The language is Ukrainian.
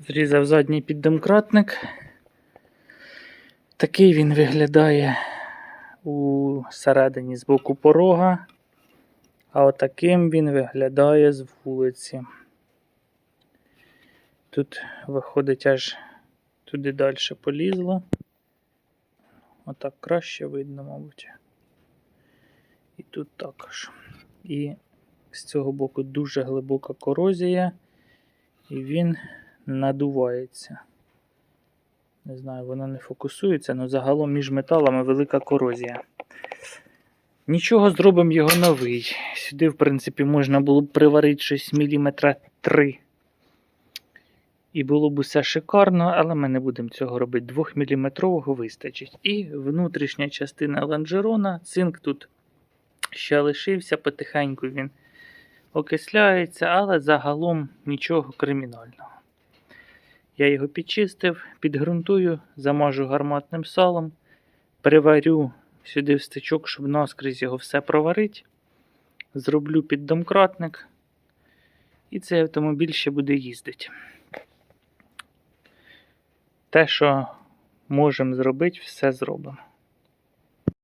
Зрізав задній піддомкратник. Такий він виглядає у середині з боку порога. А отаким він виглядає з вулиці. Тут виходить аж туди далі полізло. Отак краще видно, мабуть. І тут також. І з цього боку дуже глибока корозія, і він надувається. Не знаю, воно не фокусується, але загалом між металами велика корозія. Нічого, зробимо його новий. Сюди, в принципі, можна було б приварити щось міліметра 3. І було б усе шикарно, але ми не будемо цього робити. 2-мм вистачить. І внутрішня частина лонжерона, цинк тут ще лишився, потихеньку він окисляється, але загалом нічого кримінального. Я його підчистив, підґрунтую, замажу гарматним салом, приварю сюди в стичок, щоб наскрізь його все проварити. Зроблю піддомкратник. І цей автомобіль ще буде їздити. Те, що можемо зробити, все зробимо.